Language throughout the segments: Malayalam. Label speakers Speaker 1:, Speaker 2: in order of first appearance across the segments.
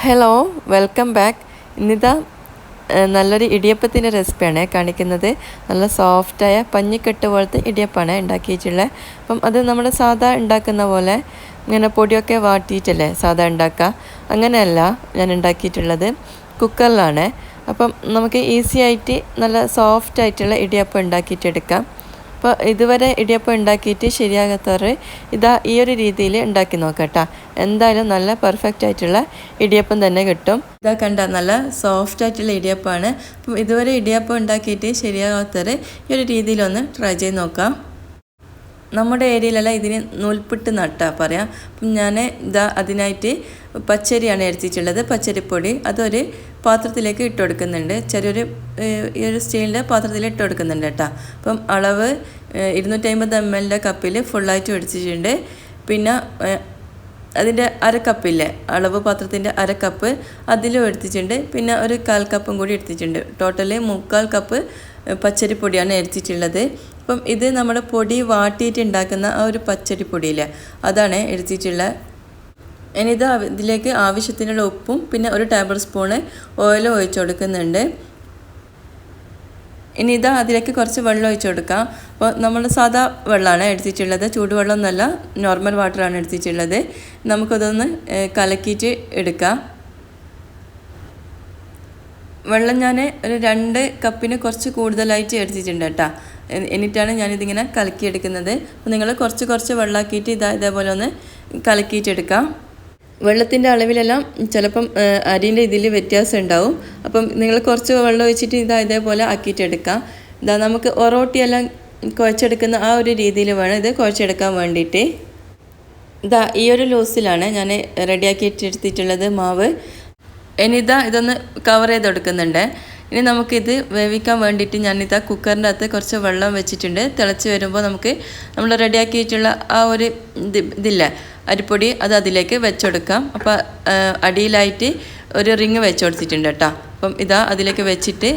Speaker 1: ഹലോ വെൽക്കം ബാക്ക് ഇന്നിതാ നല്ലൊരു ഇടിയപ്പത്തിന്റെ റെസിപ്പിയാണ് കാണിക്കുന്നത്. നല്ല സോഫ്റ്റായ പഞ്ഞിക്കെട്ട് പോലത്തെ ഇടിയപ്പമാണ് ഉണ്ടാക്കിയിട്ടുള്ളത് അപ്പം അത് നമ്മൾ സാധാ ഉണ്ടാക്കുന്ന പോലെ ഇങ്ങനെ പൊടിയൊക്കെ വാട്ടിയിട്ടല്ലേ സാധാ ഉണ്ടാക്കുക. അങ്ങനെയല്ല ഞാൻ ഉണ്ടാക്കിയിട്ടുള്ളത്. കുക്കറിലാണ്. അപ്പം നമുക്ക് ഈസി ആയിട്ട് നല്ല സോഫ്റ്റ് ആയിട്ടുള്ള ഇടിയപ്പം ഉണ്ടാക്കിയിട്ടെടുക്കാം. അപ്പോൾ ഇതുവരെ ഇടിയപ്പം ഉണ്ടാക്കിയിട്ട് ശരിയാകാത്തവർ ഇതാ ഈ ഒരു രീതിയിൽ ഉണ്ടാക്കി നോക്കട്ടെ. എന്തായാലും നല്ല പെർഫെക്റ്റ് ആയിട്ടുള്ള ഇടിയപ്പം തന്നെ കിട്ടും. ഇതാ കണ്ട നല്ല സോഫ്റ്റ് ആയിട്ടുള്ള ഇടിയപ്പമാണ് അപ്പം ഇതുവരെ ഇടിയപ്പം ഉണ്ടാക്കിയിട്ട് ശരിയാകാത്തവർ ഈ ഒരു രീതിയിലൊന്ന് ട്രൈ ചെയ്ത് നോക്കാം. നമ്മുടെ ഏരിയയിലല്ല ഇതിന് നൂൽപ്പിട്ട് നട്ടാ പറയാം. അപ്പം ഞാൻ ഇതാ അതിനായിട്ട് പച്ചരിയാണ് എടുത്തിട്ടുള്ളത്. പച്ചരിപ്പൊടി അതൊരു പാത്രത്തിലേക്ക് ഇട്ട് കൊടുക്കുന്നുണ്ട്. ചെറിയൊരു ഈ ഒരു സ്റ്റീലിന്റെ പാത്രത്തിൽ ഇട്ട് കൊടുക്കുന്നുണ്ട് കേട്ടോ. അപ്പം അളവ് ഇരുന്നൂറ്റമ്പത് എം എല്ലിന്റെ കപ്പിൽ ഫുള്ളായിട്ട് എടുത്തിട്ടുണ്ട് പിന്നെ അതിന്റെ അര കപ്പില്ലേ അളവ് പാത്രത്തിന്റെ അര കപ്പ് അതിലും എടുത്തിട്ടുണ്ട് പിന്നെ ഒരു കാൽ കപ്പും കൂടി എടുത്തിട്ടുണ്ട്. ടോട്ടൽ മുക്കാൽ കപ്പ് പച്ചരിപ്പൊടിയാണ് എടുത്തിട്ടുള്ളത്. അപ്പം ഇത് നമ്മുടെ പൊടി വാട്ടിയിട്ട് ഉണ്ടാക്കുന്ന ആ ഒരു പച്ചരിപ്പൊടിയില്ലേ അതാണ് എടുത്തിട്ടുള്ളത് ഇനി ഇത് ഇതിലേക്ക് ആവശ്യത്തിനുള്ള ഉപ്പും പിന്നെ ഒരു ടേബിൾ സ്പൂണ് ഓയിലും ഒഴിച്ചു കൊടുക്കുന്നുണ്ട്. ഇനി ഇത് അതിലേക്ക് കുറച്ച് വെള്ളം ഒഴിച്ചു കൊടുക്കാം. അപ്പോൾ നമ്മൾ സാധാ വെള്ളമാണ് എടുത്തിട്ടുള്ളത്. ചൂടുവെള്ളമൊന്നുമല്ല നോർമൽ വാട്ടറാണ് എടുത്തിട്ടുള്ളത്. നമുക്കതൊന്ന് കലക്കിയിട്ട് എടുക്കാം. വെള്ളം ഞാൻ ഒരു രണ്ട് കപ്പിന് കുറച്ച് കൂടുതലായിട്ട് എടുത്തിട്ടുണ്ട് കേട്ടോ. എന്നിട്ടാണ് ഞാനിതിങ്ങനെ കലക്കിയെടുക്കുന്നത്. അപ്പോൾ നിങ്ങൾ കുറച്ച് കുറച്ച് വെള്ളമാക്കിയിട്ട് ഇതാ ഇതേപോലെ ഒന്ന് കലക്കിയിട്ടെടുക്കാം വെള്ളത്തിന്റെ അളവിലെല്ലാം ചിലപ്പം അരിന്റെ ഇതിൽ വ്യത്യാസം ഉണ്ടാവും. അപ്പം നിങ്ങൾ കുറച്ച് വെള്ളം ഒഴിച്ചിട്ട് ഇതാ ഇതേപോലെ ആക്കിയിട്ടെടുക്കാം. ഇതാ നമുക്ക് ഒറോട്ടിയെല്ലാം കുഴച്ചെടുക്കുന്ന ആ ഒരു രീതിയിൽ വേണം ഇത് കുഴച്ചെടുക്കാൻ വേണ്ടിയിട്ട്. ഇതാ ഈ ഒരു ലൂസിലാണ് ഞാൻ റെഡിയാക്കിയിട്ട് എടുത്തിട്ടുള്ളത് മാവ്. ഇനി ഇതാ ഇതൊന്ന് കവർ ചെയ്ത് കൊടുക്കുന്നുണ്ട് ഇനി നമുക്കിത് വേവിക്കാൻ വേണ്ടിയിട്ട് ഞാനിതാ കുക്കറിന്റെ അകത്ത് കുറച്ച് വെള്ളം വെച്ചിട്ടുണ്ട്. തിളച്ച് വരുമ്പോൾ നമുക്ക് നമ്മൾ റെഡിയാക്കിയിട്ടുള്ള ആ ഒരു ഇത് ഇതില്ലേ അരിപ്പൊടി അത് അതിലേക്ക് വെച്ചുകൊടുക്കാം അപ്പോൾ അടിയിലായിട്ട് ഒരു റിങ് വെച്ച് കൊടുത്തിട്ടുണ്ട് കേട്ടോ. അപ്പം ഇതാ അതിലേക്ക് വെച്ചിട്ട്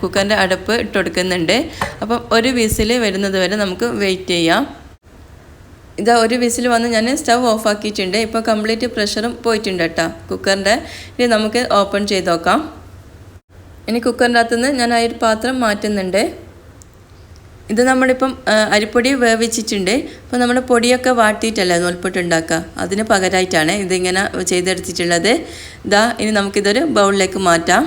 Speaker 1: കുക്കറിന്റെ അടപ്പ് ഇട്ട് കൊടുക്കുന്നുണ്ട് അപ്പം ഒരു വിസിൽ വരുന്നത് വരെ നമുക്ക് വെയിറ്റ് ചെയ്യാം. ഇതാ ഒരു വിസിൽ വന്ന് ഞാൻ സ്റ്റവ് ഓഫ് ആക്കിയിട്ടുണ്ട് ഇപ്പോൾ കംപ്ലീറ്റ് പ്രഷറും പോയിട്ടുണ്ട് കേട്ടോ. കുക്കറിന്റെ ഇനി നമുക്ക് ഓപ്പൺ ചെയ്ത് നോക്കാം. ഇനി കുക്കറിന്റെ അകത്തുനിന്ന് ഞാൻ ആ ഒരു പാത്രം മാറ്റുന്നുണ്ട്. ഇത് നമ്മളിപ്പം അരിപ്പൊടി വേവിച്ചിട്ടുണ്ട്. അപ്പോൾ നമ്മുടെ പൊടിയൊക്കെ വാട്ടിയിട്ടല്ലേ നൂൽപ്പൊട്ട് ഉണ്ടാക്കുക അതിന് പകരമായിട്ടാണ് ഇതിങ്ങനെ ചെയ്തെടുത്തിട്ടുള്ളത്. ഇതാ ഇനി നമുക്കിതൊരു ബൗളിലേക്ക് മാറ്റാം.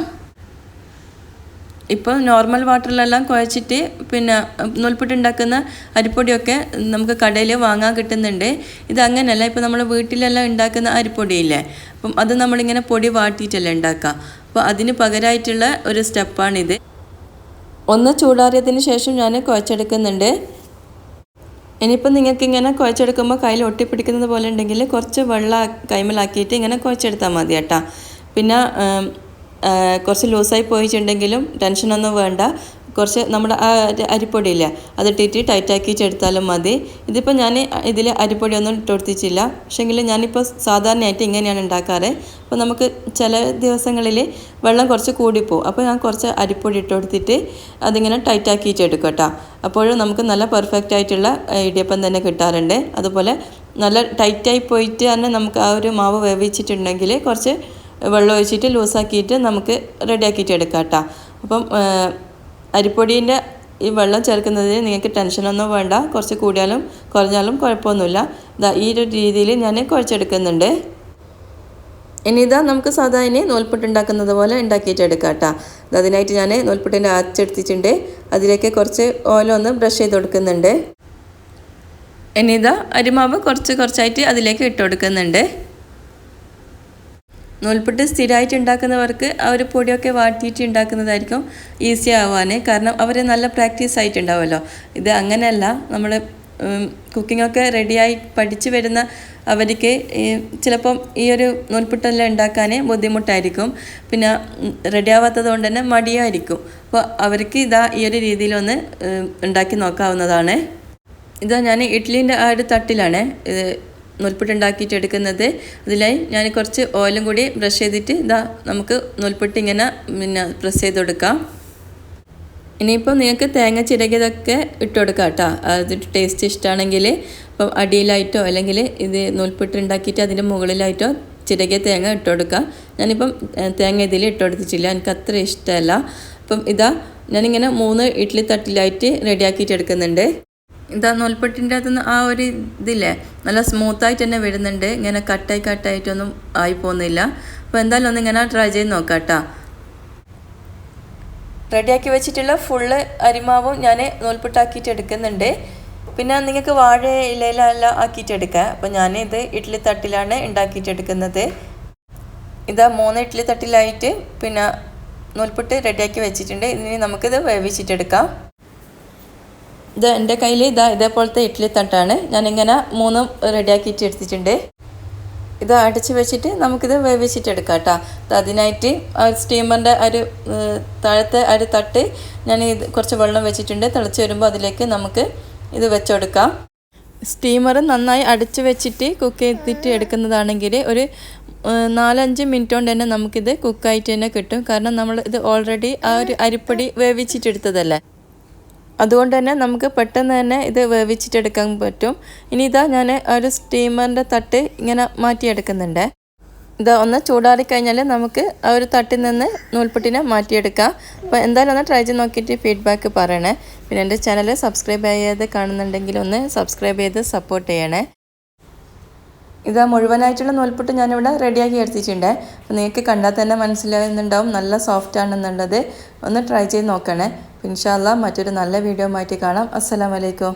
Speaker 1: ഇപ്പോൾ നോർമൽ വാട്ടറിലെല്ലാം കുഴച്ചിട്ട് പിന്നെ നൂൽപ്പൊട്ട് ഉണ്ടാക്കുന്ന അരിപ്പൊടിയൊക്കെ നമുക്ക് കടയിൽ വാങ്ങാൻ കിട്ടുന്നുണ്ട്. ഇത് അങ്ങനെയല്ല ഇപ്പോൾ നമ്മൾ വീട്ടിലെല്ലാം ഉണ്ടാക്കുന്ന അരിപ്പൊടിയില്ലേ? അപ്പം അത് നമ്മളിങ്ങനെ പൊടി വാട്ടിയിട്ടല്ലേ ഉണ്ടാക്കുക. അപ്പോൾ അതിന് പകരമായിട്ടുള്ള ഒരു സ്റ്റെപ്പാണിത്. ഒന്ന് ചൂടാറിയതിന് ശേഷം ഞാൻ കുഴച്ചെടുക്കുന്നുണ്ട്. ഇനിയിപ്പോൾ നിങ്ങൾക്ക് ഇങ്ങനെ കുഴച്ചെടുക്കുമ്പോൾ കയ്യിൽ ഒട്ടിപ്പിടിക്കുന്നത് പോലെ ഉണ്ടെങ്കിൽ കുറച്ച് വെള്ളം കൈമലാക്കിയിട്ട് ഇങ്ങനെ കുഴച്ചെടുത്താൽ മതി കേട്ടോ. പിന്നെ കുറച്ച് ലൂസായി പോയിട്ടുണ്ടെങ്കിലും ടെൻഷനൊന്നും വേണ്ട. കുറച്ച് നമ്മുടെ ആ അരിപ്പൊടിയില്ലേ അതിട്ടിട്ട് ടൈറ്റാക്കിച്ചെടുത്താലും മതി. ഇതിപ്പോൾ ഞാൻ ഇതിൽ അരിപ്പൊടിയൊന്നും ഒന്നും കൊടുത്തിട്ടില്ല. പക്ഷേങ്കിൽ ഞാനിപ്പോൾ സാധാരണയായിട്ട് ഇങ്ങനെയാണ് ഉണ്ടാക്കാറ്. അപ്പോൾ നമുക്ക് ചില ദിവസങ്ങളിൽ വെള്ളം കുറച്ച് കൂടിപ്പോവും. അപ്പോൾ ഞാൻ കുറച്ച് അരിപ്പൊടി ഇട്ട് കൊടുത്തിട്ട് അതിങ്ങനെ ടൈറ്റാക്കിയിട്ട് എടുക്കും കേട്ടോ. അപ്പോഴും നമുക്ക് നല്ല പെർഫെക്റ്റ് ആയിട്ടുള്ള ഇടിയപ്പം തന്നെ കിട്ടാറുണ്ട്. അതുപോലെ നല്ല ടൈറ്റായി പോയിട്ട് തന്നെ നമുക്ക് ആ ഒരു മാവ് വേവിച്ചിട്ടുണ്ടെങ്കിൽ കുറച്ച് വെള്ളം ഒഴിച്ചിട്ട് ലൂസാക്കിയിട്ട് നമുക്ക് റെഡിയാക്കിയിട്ട് എടുക്കാം കേട്ടോ. അപ്പം അരിപ്പൊടീന്റെ ഈ വെള്ളം ചേർക്കുന്നതിന് നിങ്ങൾക്ക് ടെൻഷനൊന്നും വേണ്ട. കുറച്ച് കൂടിയാലും കുറഞ്ഞാലും കുഴപ്പമൊന്നുമില്ല. ഇതാ ഈ ഒരു രീതിയിൽ ഞാൻ കുഴച്ചെടുക്കുന്നുണ്ട്. ഇനി ഇതാ നമുക്ക് സാധാ ഇനി നൂൽപുട്ട് ഉണ്ടാക്കുന്നത് പോലെ ഉണ്ടാക്കിയിട്ട് എടുക്കാം കേട്ടോ. അതിനായിട്ട് ഞാൻ നൂൽപുട്ടിന്റെ അച്ചെടുത്തിട്ടുണ്ട്. അതിലേക്ക് കുറച്ച് ഓല ഒന്ന് ബ്രഷ് ചെയ്ത് കൊടുക്കുന്നുണ്ട്. ഇനി ഇതാ അരിമാവ് കുറച്ച് കുറച്ചായിട്ട് അതിലേക്ക് ഇട്ട് കൊടുക്കുന്നുണ്ട്. നൂൽപുട്ട് സ്ഥിരമായിട്ട് ഉണ്ടാക്കുന്നവർക്ക് ആ ഒരു പൊടിയൊക്കെ വാട്ടിയിട്ട് ഉണ്ടാക്കുന്നതായിരിക്കും ഈസി ആവാൻ കാരണം അവർ നല്ല പ്രാക്ടീസ് ആയിട്ടുണ്ടാവുമല്ലോ. ഇത് അങ്ങനെയല്ല. നമ്മൾ കുക്കിങ്ങൊക്കെ റെഡിയായി പഠിച്ചു വരുന്ന അവർക്ക് ചിലപ്പം ഈ ഒരു നൂൽപുട്ടെല്ലാം ഉണ്ടാക്കാൻ ബുദ്ധിമുട്ടായിരിക്കും. പിന്നെ റെഡി ആവാത്തത് കൊണ്ട് തന്നെ മടിയായിരിക്കും. അപ്പോൾ അവർക്ക് ഇതാ ഈ ഒരു രീതിയിലൊന്ന് ഉണ്ടാക്കി നോക്കാവുന്നതാണ്. ഇതാ ഞാൻ ഇഡ്ഡലീന്റെ ആ ഒരു തട്ടിലാണ്. ഇത് ഉണ്ടാക്കിയിട്ട് എടുക്കുന്നത്. അതിലായി ഞാൻ കുറച്ച് ഓയിലും കൂടി ബ്രഷ് ചെയ്തിട്ട് ഇതാ നമുക്ക് നൂൽപ്പുട്ട് ഇങ്ങനെ പിന്നെ പ്രസ് ചെയ്ത് കൊടുക്കാം ഇനിയിപ്പോൾ നിങ്ങൾക്ക് തേങ്ങ ചിരകിയതൊക്കെ ഇട്ട് കൊടുക്കാം കേട്ടോ. അത് ടേസ്റ്റ് ഇഷ്ടമാണെങ്കിൽ ഇപ്പം അടിയിലായിട്ടോ അല്ലെങ്കിൽ ഇത് നൂൽപ്പുട്ട് ഉണ്ടാക്കിയിട്ട് അതിന്റെ മുകളിലായിട്ടോ ചിരകിയ തേങ്ങ ഇട്ട് കൊടുക്കുക ഞാനിപ്പം തേങ്ങ ഇതിൽ ഇട്ട് കൊടുത്തിട്ടില്ല. എനിക്ക് അത്ര ഇഷ്ടമല്ല. അപ്പം ഇതാ ഞാനിങ്ങനെ മൂന്ന് ഇഡ്ഡലി തട്ടിലായിട്ട് റെഡിയാക്കിയിട്ട് എടുക്കുന്നുണ്ട്. ഇതാ നൂൽപ്പെട്ടിന്റെ അകത്തുനിന്ന് ആ ഒരു ഇതില്ലേ നല്ല സ്മൂത്തായിട്ട് തന്നെ വരുന്നുണ്ട്. ഇങ്ങനെ കട്ടായി കട്ടായിട്ടൊന്നും ആയി പോകുന്നില്ല. അപ്പോൾ എന്തായാലും ഒന്ന് ഇങ്ങനെ ട്രൈ ചെയ്ത് നോക്കാം കേട്ടോ റെഡിയാക്കി വെച്ചിട്ടുള്ള ഫുള്ള് അരിമാവും ഞാൻ നൂൽപ്പെട്ടാക്കിയിട്ട് എടുക്കുന്നുണ്ട്. പിന്നെ നിങ്ങൾക്ക് വാഴ ഇലയിലെല്ലാം ആക്കിയിട്ട് എടുക്കാം. അപ്പോൾ ഞാൻ ഇത് ഇഡ്ഡലി തട്ടിലാണ് ഉണ്ടാക്കിയിട്ട് എടുക്കുന്നത്. ഇതാ മൂന്ന് ഇഡ്ഡലി തട്ടിലായിട്ട് പിന്നെ നൂൽപുട്ട് റെഡിയാക്കി വെച്ചിട്ടുണ്ട്. ഇനി നമുക്കിത് വേവിച്ചിട്ടെടുക്കാം ഇത് എന്റെ കയ്യിൽ ഇതാ ഇതേപോലത്തെ ഇഡ്ഡലി തട്ടാണ്. ഞാനിങ്ങനെ മൂന്നും റെഡിയാക്കിയിട്ട് എടുത്തിട്ടുണ്ട്. ഇത് അടിച്ച് വെച്ചിട്ട് നമുക്കിത് വേവിച്ചിട്ട് എടുക്കാം കേട്ടോ. അതിനായിട്ട് ആ സ്റ്റീമറിന്റെ ഒരു താഴത്തെ ഒരു തട്ട് ഞാൻ ഇത് കുറച്ച് വെള്ളം വെച്ചിട്ടുണ്ട്. തിളച്ച് വരുമ്പോൾ അതിലേക്ക് നമുക്ക് ഇത് വെച്ചെടുക്കാം സ്റ്റീമർ നന്നായി അടച്ച് വെച്ചിട്ട് കുക്ക് ചെയ്തിട്ട് എടുക്കുന്നതാണെങ്കിൽ ഒരു നാലഞ്ച് മിനിറ്റ് കൊണ്ട് തന്നെ നമുക്കിത് കുക്കായിട്ട് തന്നെ കിട്ടും. കാരണം നമ്മൾ ഇത് ഓൾറെഡി ആ ഒരു അരിപ്പൊടി വേവിച്ചിട്ടെടുത്തതല്ലേ അതുകൊണ്ട് തന്നെ നമുക്ക് പെട്ടെന്ന് തന്നെ ഇത് വേവിച്ചിട്ടെടുക്കാൻ പറ്റും. ഇനി ഇതാ ഞാൻ ഒരു സ്റ്റീമറിന്റെ തട്ട് ഇങ്ങനെ മാറ്റിയെടുക്കുന്നുണ്ട്. ഇതാ ഒന്ന് ചൂടാറി കഴിഞ്ഞാൽ നമുക്ക് ആ ഒരു തട്ടിൽ നിന്ന് നൂൽപുട്ടിനെ മാറ്റിയെടുക്കാം. അപ്പോൾ എന്തായാലും ഒന്ന് ട്രൈ ചെയ്ത് നോക്കിയിട്ട് ഫീഡ്ബാക്ക് പറയണേ. പിന്നെ എന്റെ ചാനൽ സബ്സ്ക്രൈബ് ചെയ്യാതെ കാണുന്നുണ്ടെങ്കിൽ ഒന്ന് സബ്സ്ക്രൈബ് ചെയ്ത് സപ്പോർട്ട് ചെയ്യണേ. ഇതാ മുഴുവനായിട്ടുള്ള നൂൽപുട്ട് ഞാനിവിടെ റെഡിയാക്കി എടുത്തിട്ടുണ്ട്. അപ്പോൾ നിങ്ങൾക്ക് കണ്ടാൽ തന്നെ മനസ്സിലാകുന്നുണ്ടാവും നല്ല സോഫ്റ്റ് ആണെന്നുള്ളത് ഒന്ന് ട്രൈ ചെയ്ത് നോക്കണേ. ഇൻഷാല്ല മറ്റൊരു നല്ല വീഡിയോ മാറ്റി കാണാം. അസ്സലാമലൈക്കും